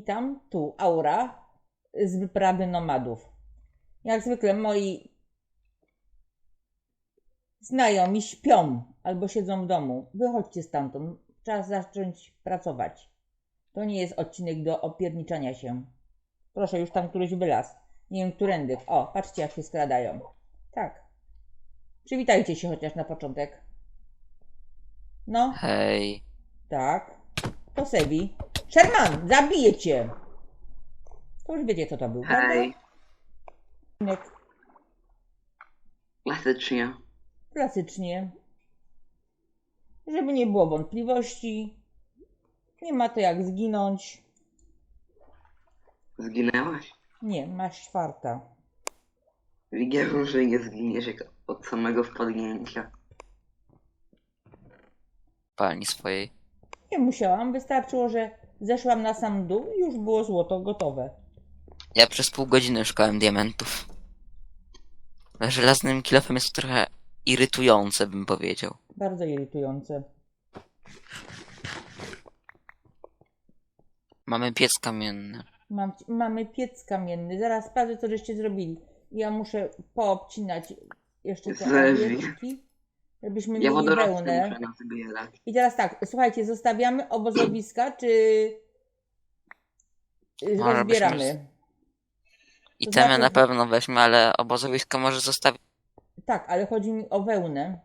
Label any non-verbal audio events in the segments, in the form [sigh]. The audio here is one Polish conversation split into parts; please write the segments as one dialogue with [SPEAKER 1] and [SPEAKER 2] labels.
[SPEAKER 1] Witam, tu Aura z wyprawy nomadów. Jak zwykle moi znajomi śpią albo siedzą w domu. Wychodźcie stamtąd. Czas zacząć pracować. To nie jest odcinek do opierniczania się. Proszę, już tam któryś wylazł. Nie wiem, którędy. O, patrzcie, jak się skradają. Tak. Przywitajcie się chociaż na początek. No,
[SPEAKER 2] Hej.
[SPEAKER 1] tak. To Sebi. Sherman, zabiję cię! To już wiecie, co to był,
[SPEAKER 3] Hej,
[SPEAKER 1] prawda?
[SPEAKER 3] klasycznie.
[SPEAKER 1] Klasycznie. Żeby nie było wątpliwości. Nie ma to jak zginąć.
[SPEAKER 3] Zginęłaś?
[SPEAKER 1] Nie, masz czwarta.
[SPEAKER 3] Widziałem, że nie zginiesz jak od samego wpadnięcia.
[SPEAKER 2] Palni swojej.
[SPEAKER 1] Nie musiałam, wystarczyło, że zeszłam na sam dół i już było złoto gotowe.
[SPEAKER 2] Ja przez pół godziny szukałem diamentów. Żelaznym kilofem jest to trochę irytujące, bym powiedział.
[SPEAKER 1] Bardzo irytujące.
[SPEAKER 2] Mamy piec kamienny.
[SPEAKER 1] Mam, mamy piec kamienny. Zaraz sprawdzę, co żeście zrobili. Ja muszę poobcinać jeszcze te owieczki, żebyśmy
[SPEAKER 3] Ja
[SPEAKER 1] mieli
[SPEAKER 3] wodorosty
[SPEAKER 1] wełnę.
[SPEAKER 3] muszę.
[SPEAKER 1] I teraz tak, słuchajcie, zostawiamy obozowiska, czy y,
[SPEAKER 2] Może
[SPEAKER 1] rozbieramy?
[SPEAKER 2] I
[SPEAKER 1] To
[SPEAKER 2] temy
[SPEAKER 1] znaczy-
[SPEAKER 2] na pewno weźmy, ale obozowisko może zostawić.
[SPEAKER 1] Tak, ale chodzi mi o wełnę.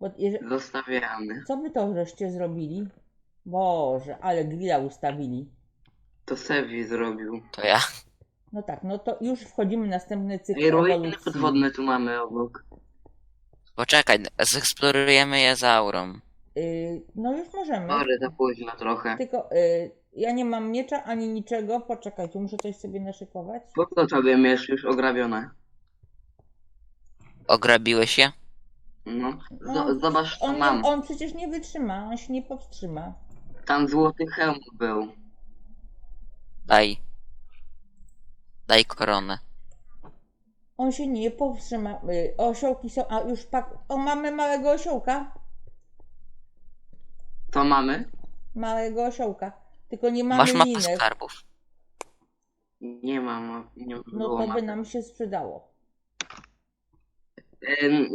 [SPEAKER 1] Bo jeże...
[SPEAKER 3] Zostawiamy.
[SPEAKER 1] Co wy to żeście zrobili? Boże, ale grilla ustawili.
[SPEAKER 3] To Sevi zrobił.
[SPEAKER 2] To ja.
[SPEAKER 1] No tak, no to już wchodzimy w następny cykl
[SPEAKER 3] Ej, ruiny
[SPEAKER 1] ewolucji.
[SPEAKER 3] podwodne tu mamy obok.
[SPEAKER 2] Poczekaj, zeksplorujemy je za aurą.
[SPEAKER 1] Y, no już możemy.
[SPEAKER 3] Sorry, za późno trochę.
[SPEAKER 1] Tylko y, ja nie mam miecza ani niczego. Poczekajcie, muszę coś sobie naszykować.
[SPEAKER 3] Po co tobie miesz już ograbione?
[SPEAKER 2] Ograbiłeś je?
[SPEAKER 3] No,
[SPEAKER 1] No,
[SPEAKER 3] Z- zobacz co
[SPEAKER 1] On,
[SPEAKER 3] mam.
[SPEAKER 1] on przecież nie wytrzyma, on się nie powstrzyma.
[SPEAKER 3] Tam złoty hełm był.
[SPEAKER 2] Daj. Daj koronę.
[SPEAKER 1] On się nie powstrzyma. Y, osiołki są. A już pak. O, mamy małego osiołka.
[SPEAKER 3] To mamy?
[SPEAKER 1] Małego osiołka. Tylko nie mamy
[SPEAKER 2] Masz mapę
[SPEAKER 1] linek.
[SPEAKER 2] skarbów.
[SPEAKER 3] Nie mam. Nie
[SPEAKER 1] No
[SPEAKER 3] było
[SPEAKER 1] to by
[SPEAKER 3] mapy.
[SPEAKER 1] nam się sprzedało.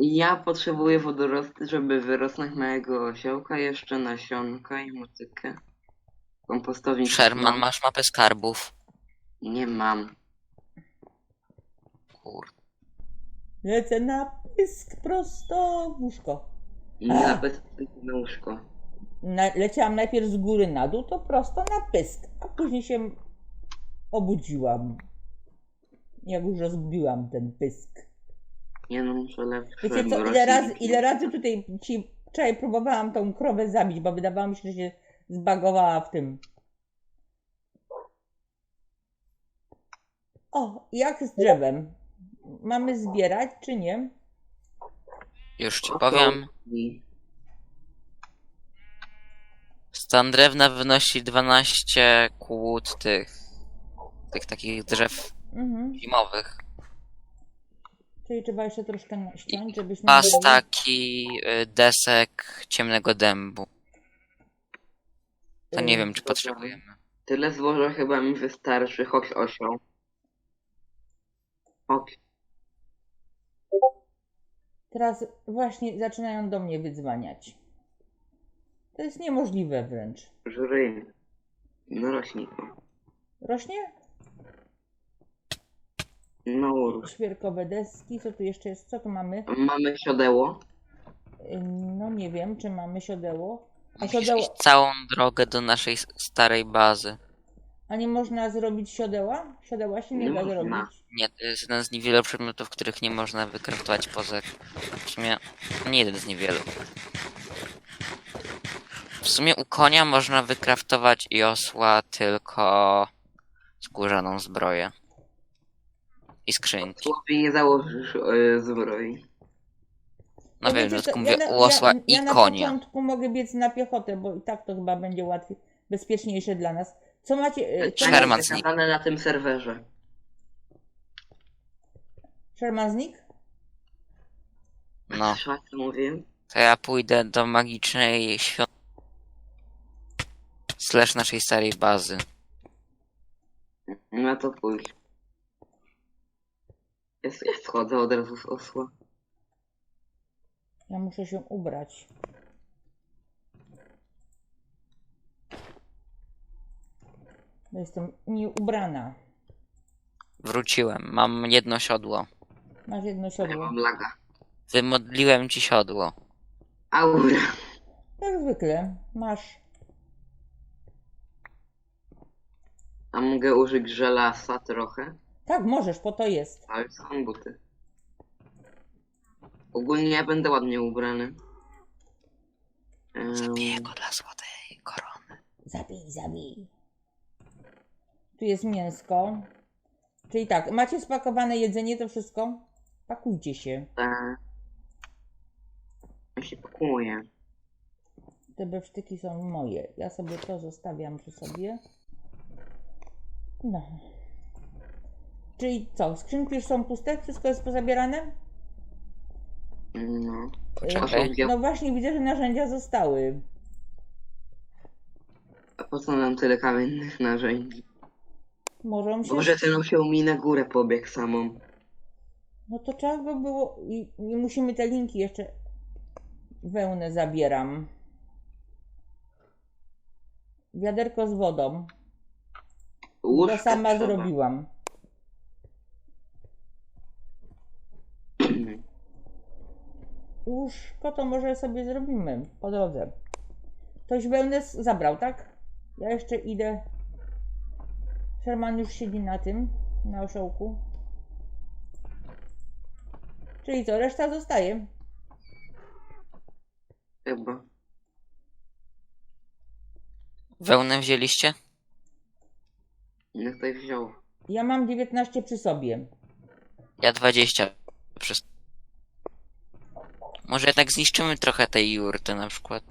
[SPEAKER 3] Ja potrzebuję wodorosty, żeby wyrosnąć małego osiołka, jeszcze nasionka i motykę. Kompostownik.
[SPEAKER 2] Sherman,
[SPEAKER 3] mam.
[SPEAKER 2] masz mapę skarbów.
[SPEAKER 3] Nie mam.
[SPEAKER 2] Kurde.
[SPEAKER 1] Lecę na pysk prosto w łóżko.
[SPEAKER 3] I nawet na łóżko.
[SPEAKER 1] Na, leciałam najpierw z góry na dół, to prosto na pysk, a później się obudziłam. Jak już rozbiłam ten pysk.
[SPEAKER 3] Nie no, muszę lepsze.
[SPEAKER 1] Wiecie co, ile razy, ile razy tutaj ci wczoraj próbowałam tą krowę zabić, bo wydawało mi się, że się zbagowała w tym. O, jak z drzewem? Mamy zbierać, czy nie?
[SPEAKER 2] Już ci powiem. Stan drewna wynosi 12 kłód tych, tych takich drzew
[SPEAKER 1] Mhm.
[SPEAKER 2] zimowych.
[SPEAKER 1] Czyli trzeba jeszcze troszkę naściąć, żebyśmy...
[SPEAKER 2] Staki y, desek ciemnego dębu. To nie wiem, czy potrzebujemy.
[SPEAKER 3] Tyle złoża chyba mi wystarczy, choć osioł. Chodź.
[SPEAKER 1] Teraz właśnie zaczynają do mnie wydzwaniać. To jest niemożliwe wręcz.
[SPEAKER 3] Żryj. No rośniku.
[SPEAKER 1] Rośnie?
[SPEAKER 3] No urósł.
[SPEAKER 1] Świerkowe deski, co tu jeszcze jest? Co tu mamy?
[SPEAKER 3] Mamy siodeło.
[SPEAKER 1] Ym, No nie wiem, czy mamy siodeło. A
[SPEAKER 2] Musisz
[SPEAKER 1] siodeło,
[SPEAKER 2] iść całą drogę do naszej starej bazy.
[SPEAKER 1] A nie można zrobić siodeła? Siodeła się nie,
[SPEAKER 3] Nie
[SPEAKER 1] da
[SPEAKER 3] można.
[SPEAKER 1] zrobić.
[SPEAKER 2] Nie, to jest jeden z niewielu przedmiotów, których nie można wykraftować poza... W sumie... Nie jeden z niewielu. W sumie u konia można wykraftować i osła tylko skórzaną zbroję. I skrzynki.
[SPEAKER 3] Słowie nie założysz e, zbroi.
[SPEAKER 2] No
[SPEAKER 1] To
[SPEAKER 2] wiem,
[SPEAKER 1] wiecie
[SPEAKER 2] że
[SPEAKER 1] co,
[SPEAKER 2] mówię
[SPEAKER 1] na-
[SPEAKER 2] u osła
[SPEAKER 1] ja,
[SPEAKER 2] i
[SPEAKER 1] ja na
[SPEAKER 2] konia.
[SPEAKER 1] początku mogę biec na piechotę, bo i tak to chyba będzie łatwiej, bezpieczniejsze dla nas. Co macie? y, Co macie?
[SPEAKER 2] znikł.
[SPEAKER 3] Na tym serwerze.
[SPEAKER 1] Sherman znikł?
[SPEAKER 2] No,
[SPEAKER 3] co
[SPEAKER 2] to ja pójdę do magicznej świątyni. Slash naszej starej bazy.
[SPEAKER 3] Ma to pójść. Ja, ja schodzę od razu z osła.
[SPEAKER 1] Ja muszę się ubrać. Bo jestem nieubrana.
[SPEAKER 2] Wróciłem. Mam jedno siodło.
[SPEAKER 1] Masz jedno
[SPEAKER 3] Ja
[SPEAKER 1] siodło.
[SPEAKER 3] mam laga.
[SPEAKER 2] Wymodliłem ci siodło.
[SPEAKER 3] Aura.
[SPEAKER 1] Jak zwykle. Masz.
[SPEAKER 3] A mogę użyć żelasa trochę?
[SPEAKER 1] Tak, możesz, po to jest.
[SPEAKER 3] Ale są buty. Ogólnie ja będę ładnie ubrany.
[SPEAKER 2] Zabiję go dla złotej korony.
[SPEAKER 1] Zabij, zabij. Tu jest mięsko. Czyli tak, macie spakowane jedzenie, to wszystko? Pakujcie się.
[SPEAKER 3] te... Ja się pakuję.
[SPEAKER 1] Te bewsztyki są moje. Ja sobie to zostawiam przy sobie. No. Czyli co, skrzynki już są puste? Wszystko jest pozabierane?
[SPEAKER 3] No.
[SPEAKER 2] Poczekaj.
[SPEAKER 1] Y, No właśnie, widzę, że narzędzia zostały.
[SPEAKER 3] A po co nam tyle kamiennych narzędzi?
[SPEAKER 1] Możą się...
[SPEAKER 3] Może ten osioł mi na górę pobiegł samą.
[SPEAKER 1] No to trzeba go było... I, I musimy te linki jeszcze... Wełnę zabieram. Wiaderko z wodą. To
[SPEAKER 3] Łóżka
[SPEAKER 1] sama
[SPEAKER 3] trzeba.
[SPEAKER 1] zrobiłam. Łóżko to może sobie zrobimy po drodze. Ktoś wełnę zabrał, tak? Ja jeszcze idę. Sherman już siedzi na tym, na osiołku. Czyli co, reszta zostaje?
[SPEAKER 3] Chyba.
[SPEAKER 2] Wełnę wzięliście?
[SPEAKER 3] Niech ktoś wziął.
[SPEAKER 1] Ja mam 19 przy sobie.
[SPEAKER 2] Ja 20 przez... Może jednak zniszczymy trochę tej jurty, na przykład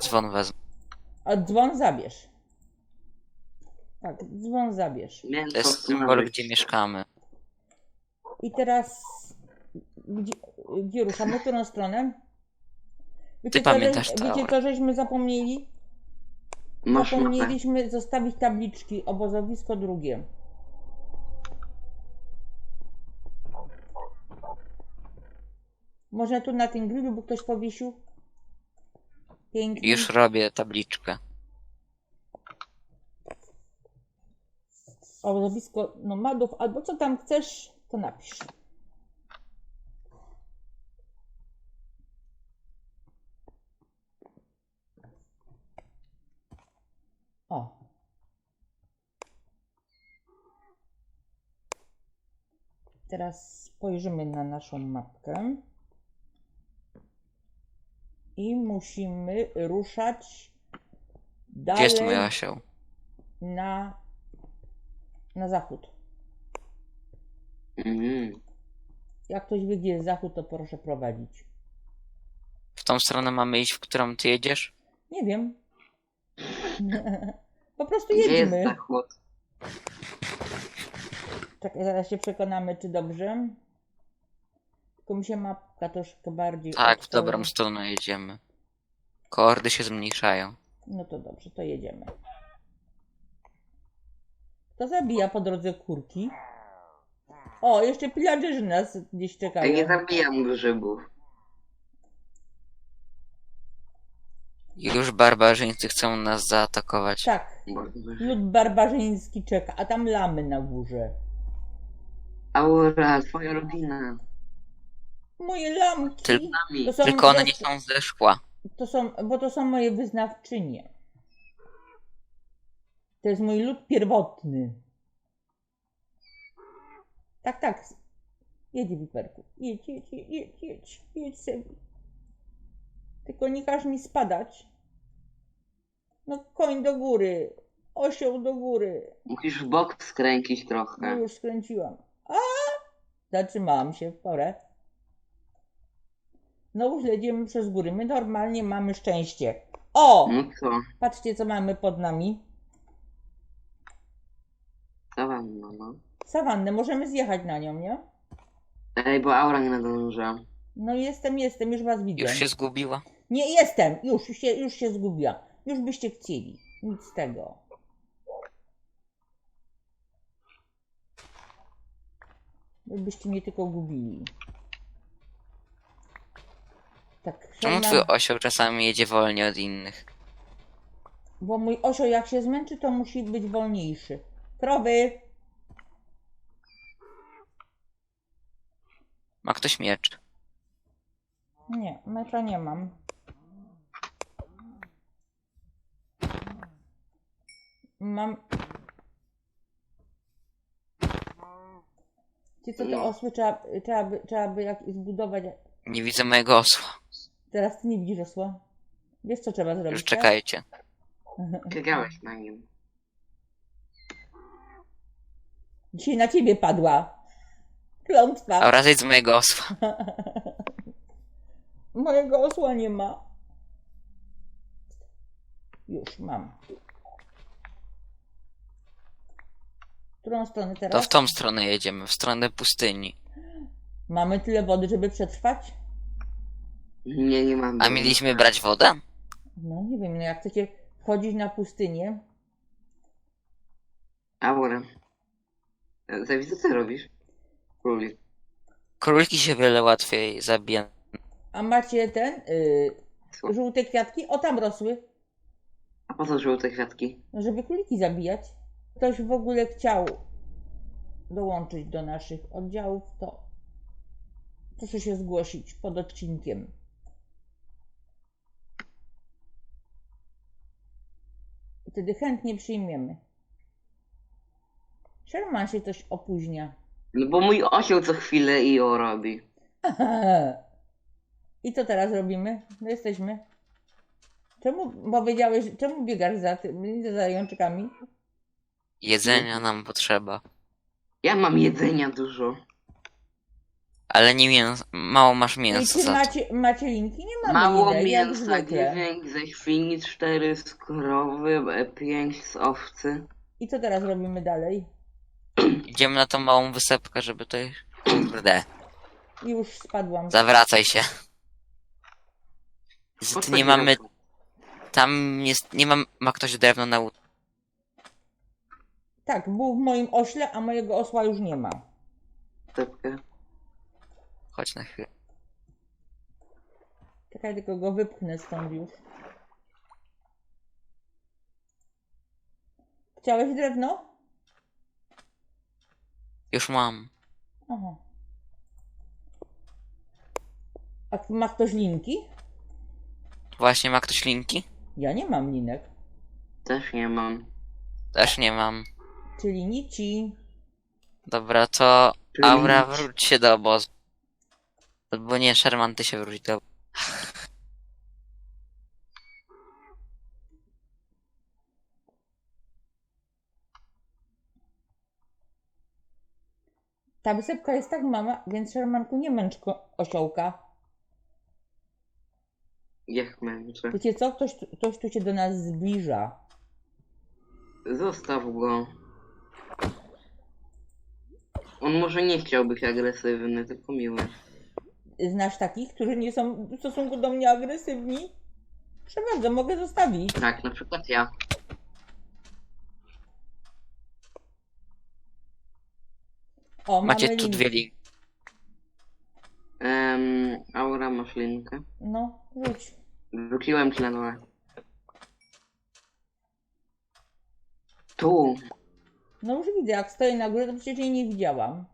[SPEAKER 2] dzwon wezmę.
[SPEAKER 1] A dzwon zabierz. Tak, dzwon zabierz.
[SPEAKER 2] To jest symbol, gdzie mieszkamy.
[SPEAKER 1] I teraz gdzie, gdzie ruszamy? Którą stronę? Wiecie,
[SPEAKER 2] Ty
[SPEAKER 1] co,
[SPEAKER 2] pamiętasz
[SPEAKER 1] że,
[SPEAKER 2] to,
[SPEAKER 1] wiecie co żeśmy zapomnieli?
[SPEAKER 3] Masz mapę.
[SPEAKER 1] Zapomnieliśmy zostawić tabliczki obozowisko drugie. Może tu na tym grillu by ktoś powiesił? Pięknie.
[SPEAKER 2] Już robię tabliczkę.
[SPEAKER 1] Obozowisko nomadów, albo co tam chcesz, to napisz. O. Teraz spojrzymy na naszą mapkę. I musimy ruszać
[SPEAKER 2] Gdzie
[SPEAKER 1] dalej
[SPEAKER 2] jest mój osioł?
[SPEAKER 1] na, na zachód.
[SPEAKER 3] Mhm.
[SPEAKER 1] Jak ktoś wie, gdzie jest zachód, to proszę prowadzić.
[SPEAKER 2] W tą stronę mamy iść, w którą ty jedziesz?
[SPEAKER 1] Nie wiem. [laughs] po prostu
[SPEAKER 3] Gdzie jest
[SPEAKER 1] jedziemy.
[SPEAKER 3] zachód?
[SPEAKER 1] Czekaj, zaraz się przekonamy, czy dobrze. Tylko mi się mapka troszkę bardziej.
[SPEAKER 2] Tak, w dobrą stronę jedziemy. Koordy się zmniejszają.
[SPEAKER 1] No to dobrze, to jedziemy. Kto zabija po drodze kurki? O, jeszcze pillagerzy nas gdzieś
[SPEAKER 3] Ja
[SPEAKER 1] czekają.
[SPEAKER 3] nie zabijam grzybów.
[SPEAKER 2] Już barbarzyńcy chcą nas zaatakować.
[SPEAKER 1] Tak,
[SPEAKER 3] Bo...
[SPEAKER 1] lud barbarzyński czeka, a tam lamy na górze.
[SPEAKER 3] Aura, twoja rodzina.
[SPEAKER 1] Moje lamki.
[SPEAKER 2] Tylko-.
[SPEAKER 1] To są,
[SPEAKER 2] Tylko one
[SPEAKER 1] to-
[SPEAKER 2] nie są ze szkła.
[SPEAKER 1] To są, bo to są moje wyznawczynie. To jest mój lud pierwotny. Tak, tak. Jedź, Wiperku. Jedź, jedź, jedź, jedź, jedź, sobie. Tylko nie każ mi spadać. No koń do góry. Osioł do góry.
[SPEAKER 3] Musisz w bok skręcić
[SPEAKER 1] No
[SPEAKER 3] trochę.
[SPEAKER 1] już skręciłam. A! Zatrzymałam się w porę. No już jedziemy przez góry. My normalnie mamy szczęście. O!
[SPEAKER 3] No co?
[SPEAKER 1] Patrzcie, co mamy pod nami.
[SPEAKER 3] No.
[SPEAKER 1] Sawannę, możemy zjechać na nią, nie?
[SPEAKER 3] Ej, bo aura nie nadąża.
[SPEAKER 1] No jestem, jestem, już was widzę.
[SPEAKER 2] Już się zgubiła?
[SPEAKER 1] Nie, jestem, już już się, już się zgubiła. Już byście chcieli. Nic z tego. Byście mnie tylko gubili. Tak,
[SPEAKER 2] Czemu
[SPEAKER 1] Sherman-
[SPEAKER 2] twój osioł czasami jedzie wolniej od innych?
[SPEAKER 1] bo mój osioł jak się zmęczy, to musi być wolniejszy. Krowy!
[SPEAKER 2] Ma ktoś miecz?
[SPEAKER 1] Nie, mecza nie mam. Mam. Ci co te
[SPEAKER 3] No.
[SPEAKER 1] osły trzeba, trzeba, by, trzeba by jak zbudować.
[SPEAKER 2] Nie widzę mojego osła.
[SPEAKER 1] Teraz ty nie widzisz osła. Wiesz co trzeba zrobić?
[SPEAKER 2] Już
[SPEAKER 1] tak?
[SPEAKER 2] czekajcie. [laughs]
[SPEAKER 3] Czekałeś na nim.
[SPEAKER 1] Dzisiaj na ciebie padła. Klątwa.
[SPEAKER 2] A wracaj z mojego osła. [laughs]
[SPEAKER 1] Mojego osła nie ma. Już mam. W którą stronę
[SPEAKER 2] To
[SPEAKER 1] teraz?
[SPEAKER 2] w tą stronę jedziemy, w stronę pustyni.
[SPEAKER 1] Mamy tyle wody, żeby przetrwać?
[SPEAKER 3] Nie, nie mam.
[SPEAKER 2] A mieliśmy brać wodę?
[SPEAKER 1] No nie wiem, no jak chcecie wchodzić na pustynię,
[SPEAKER 3] Aura. Zawi, co ty robisz? Królik.
[SPEAKER 2] Króliki się wiele łatwiej zabija.
[SPEAKER 1] a macie ten, y,
[SPEAKER 3] Co?
[SPEAKER 1] żółte kwiatki, o tam rosły,
[SPEAKER 3] A po co żółte kwiatki?
[SPEAKER 1] no żeby króliki zabijać. Ktoś w ogóle chciał dołączyć do naszych oddziałów, to proszę się zgłosić pod odcinkiem. Wtedy chętnie przyjmiemy. Sherman się coś opóźnia.
[SPEAKER 3] No bo mój osioł co chwilę i o robi. [laughs]
[SPEAKER 1] I co teraz robimy? No jesteśmy. Czemu powiedziałeś, czemu biegasz za tym, za zajączkami?
[SPEAKER 2] Jedzenia nam potrzeba.
[SPEAKER 3] Ja mam jedzenia dużo.
[SPEAKER 2] Ale nie mięs... mało masz
[SPEAKER 1] I
[SPEAKER 2] mięsa
[SPEAKER 1] czy
[SPEAKER 2] za to.
[SPEAKER 1] macie, macie linki? Nie mamy
[SPEAKER 3] Mało
[SPEAKER 1] jak
[SPEAKER 3] mięsa,
[SPEAKER 1] zwykle.
[SPEAKER 3] 9 ze świni, 4 z krowy, 5 z owcy.
[SPEAKER 1] I co teraz robimy dalej?
[SPEAKER 2] Idziemy na tą małą wysepkę, żeby tutaj... Kurde.
[SPEAKER 1] Już spadłam.
[SPEAKER 2] Zawracaj się. Niestety
[SPEAKER 3] Otwórz
[SPEAKER 2] nie mamy... Tam jest... Nie mam... Ma ktoś drewno na... łód-
[SPEAKER 1] Tak, był w moim ośle, a mojego osła już nie ma.
[SPEAKER 3] Tepkę.
[SPEAKER 2] Chodź na chwilę.
[SPEAKER 1] Czekaj, tylko go wypchnę stąd już. Chciałeś drewno?
[SPEAKER 2] Już mam.
[SPEAKER 1] Aha. A ma ktoś linki?
[SPEAKER 2] Właśnie ma ktoś linki?
[SPEAKER 1] Ja nie mam linek.
[SPEAKER 3] Też nie mam.
[SPEAKER 2] Też nie mam.
[SPEAKER 1] Czyli nici.
[SPEAKER 2] Dobra, to...
[SPEAKER 3] Czyli
[SPEAKER 2] Aura,
[SPEAKER 3] nic.
[SPEAKER 2] wróć się do obozu. Albo nie, Sherman, ty się wróć do...
[SPEAKER 1] Ta wysepka jest tak mała, więc Shermanku nie męcz osiołka.
[SPEAKER 3] Jak męczę.
[SPEAKER 1] Wiecie co? Ktoś, tu- ktoś tu się do nas zbliża.
[SPEAKER 3] Zostaw go. On może nie chciał być agresywny, tylko miły.
[SPEAKER 1] Znasz takich, którzy nie są w stosunku do mnie agresywni? Bardzo, mogę zostawić.
[SPEAKER 3] Tak, na przykład ja.
[SPEAKER 1] O,
[SPEAKER 2] Macie
[SPEAKER 1] mamy
[SPEAKER 2] tu dwie linki.
[SPEAKER 3] Em, Aura, masz linkę.
[SPEAKER 1] No, rzuć.
[SPEAKER 3] Wróciłem ci na dole. Tu.
[SPEAKER 1] No już widzę, jak stoję na górze, to przecież jej nie widziałam.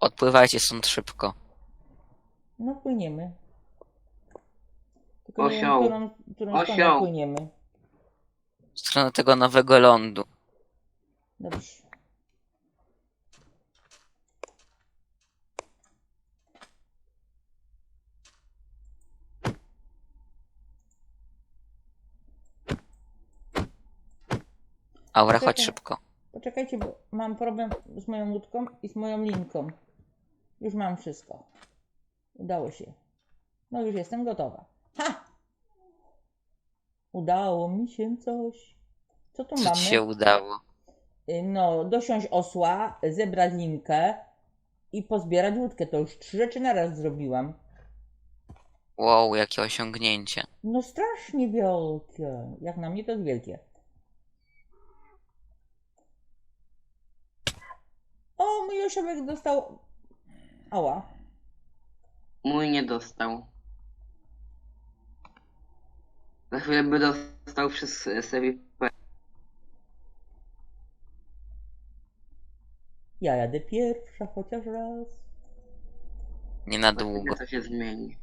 [SPEAKER 2] Odpływajcie stąd szybko.
[SPEAKER 1] No płyniemy. Wiem,
[SPEAKER 3] Osioł.
[SPEAKER 1] którą, którą stronę
[SPEAKER 3] Osioł.
[SPEAKER 1] płyniemy.
[SPEAKER 2] W stronę tego nowego lądu.
[SPEAKER 1] Dobrze.
[SPEAKER 2] Aura, chodź
[SPEAKER 1] Czekaj.
[SPEAKER 2] szybko.
[SPEAKER 1] Poczekajcie, bo mam problem z moją łódką i z moją linką. Już mam wszystko. Udało się. No już jestem gotowa. Udało mi się coś. Co tu
[SPEAKER 2] Co
[SPEAKER 1] mamy?
[SPEAKER 2] ci się udało?
[SPEAKER 1] Y, No, dosiąść osła, zebrać linkę i pozbierać łódkę. To już trzy rzeczy naraz zrobiłam.
[SPEAKER 2] Wow, jakie osiągnięcie.
[SPEAKER 1] No strasznie wielkie. Jak na mnie to jest wielkie. O, mój osiołek dostał... Ała.
[SPEAKER 3] Mój nie dostał. Za chwilę by dostał przez sobie.
[SPEAKER 1] Ja jadę pierwsza chociaż raz.
[SPEAKER 2] Nie na długo.
[SPEAKER 3] To się zmieni.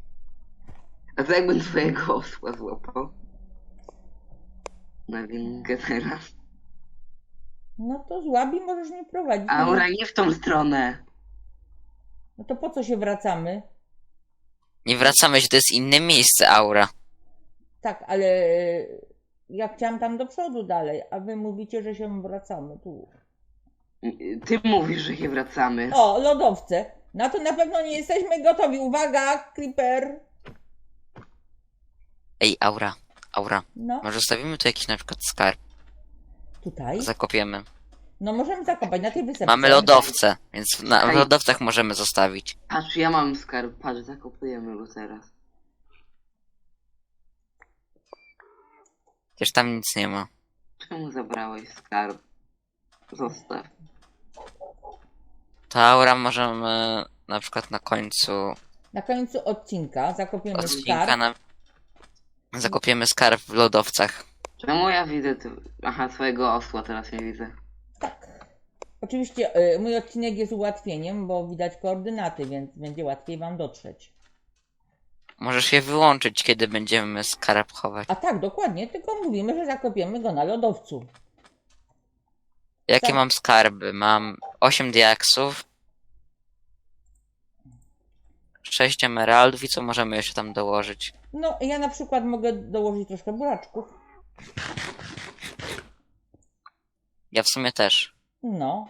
[SPEAKER 3] A to jakbym twojego osła złapał? Na winkę teraz.
[SPEAKER 1] No to złabi możesz mnie prowadzić.
[SPEAKER 3] Aura, nie w tą stronę.
[SPEAKER 1] No to po co się wracamy?
[SPEAKER 2] Nie wracamy się, to jest inne miejsce, Aura.
[SPEAKER 1] Tak, ale ja chciałam tam do przodu dalej, a wy mówicie, że się wracamy tu.
[SPEAKER 3] Ty mówisz, że się wracamy.
[SPEAKER 1] O, lodowce. Na to na pewno nie jesteśmy gotowi. Uwaga, Creeper.
[SPEAKER 2] Ej, Aura, Aura.
[SPEAKER 1] No,
[SPEAKER 2] Może zostawimy tu jakiś na przykład skarb.
[SPEAKER 1] tutaj.
[SPEAKER 2] Zakopiemy.
[SPEAKER 1] No możemy zakopać na tej wysepce.
[SPEAKER 2] Mamy lodowce, więc na w
[SPEAKER 3] Ej.
[SPEAKER 2] lodowcach możemy zostawić.
[SPEAKER 3] Patrz, ja mam skarb. Patrz, zakopujemy go teraz.
[SPEAKER 2] Przecież tam nic nie ma.
[SPEAKER 3] Czemu zabrałeś skarb? Zostaw.
[SPEAKER 2] To Aura możemy na przykład na końcu
[SPEAKER 1] Na końcu odcinka zakopiemy
[SPEAKER 2] odcinka
[SPEAKER 1] skarb.
[SPEAKER 2] na... zakopiemy skarb w lodowcach.
[SPEAKER 3] Czemu ja widzę... Ty... Aha, twojego osła teraz nie widzę.
[SPEAKER 1] Tak. Oczywiście y, mój odcinek jest ułatwieniem, bo widać koordynaty, więc będzie łatwiej wam dotrzeć.
[SPEAKER 2] Możesz je wyłączyć, kiedy będziemy skarb chować.
[SPEAKER 1] A tak, dokładnie, tylko mówimy, że zakopiemy go na lodowcu.
[SPEAKER 2] Jakie
[SPEAKER 1] tak.
[SPEAKER 2] mam skarby? Mam 8 diaksów, 6 emeraldów i co możemy jeszcze tam dołożyć?
[SPEAKER 1] No, ja na przykład mogę dołożyć troszkę buraczków.
[SPEAKER 2] Ja w sumie też.
[SPEAKER 1] No.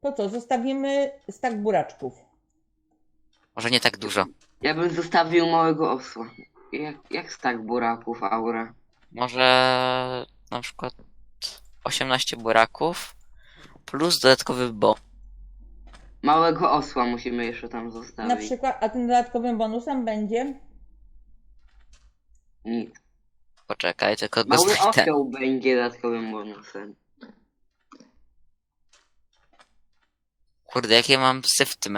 [SPEAKER 1] To co, zostawimy stak buraczków.
[SPEAKER 2] Może nie tak dużo.
[SPEAKER 3] Ja bym zostawił małego osła. Jak, jak stak buraków, Aura?
[SPEAKER 2] Może na przykład 18 buraków plus dodatkowy bo.
[SPEAKER 3] Małego osła musimy jeszcze tam
[SPEAKER 1] Na
[SPEAKER 3] zostawić.
[SPEAKER 1] przykład, a tym dodatkowym bonusem będzie
[SPEAKER 3] Nic.
[SPEAKER 2] Poczekaj, tylko go
[SPEAKER 3] Mały
[SPEAKER 2] znajdę.
[SPEAKER 3] osioł będzie dodatkowym bonusem.
[SPEAKER 2] Kurde, jakie mam syf w tym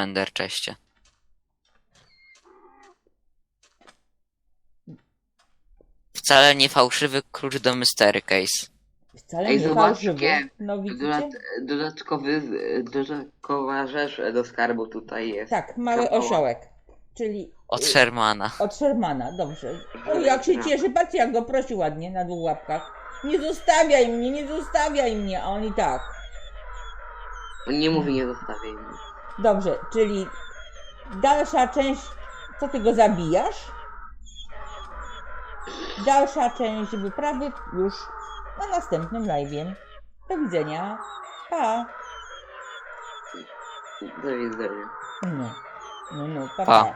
[SPEAKER 2] Wcale nie fałszywy klucz do Mystery Case.
[SPEAKER 1] wcale
[SPEAKER 3] Ej,
[SPEAKER 1] nie
[SPEAKER 3] zobaczcie,
[SPEAKER 1] fałszywy. No widzicie?
[SPEAKER 3] Dodat, dodatkowy, dodatkowa rzecz do skarbu tutaj jest.
[SPEAKER 1] Tak, mały
[SPEAKER 3] Kapoła.
[SPEAKER 1] osiołek. Czyli
[SPEAKER 2] Od Shermana.
[SPEAKER 1] od Shermana, dobrze. O, jak się cieszy, patrzcie jak go prosi ładnie na dwóch łapkach. Nie zostawiaj mnie, nie zostawiaj mnie, a on i tak.
[SPEAKER 3] On nie mówi nie zostawiaj mnie.
[SPEAKER 1] Dobrze, czyli dalsza część, co ty go zabijasz? Dalsza część wyprawy już na następnym live'ie. Do widzenia. Pa.
[SPEAKER 3] Do widzenia.
[SPEAKER 1] No, no, no, pa,
[SPEAKER 2] Pa.
[SPEAKER 1] pa.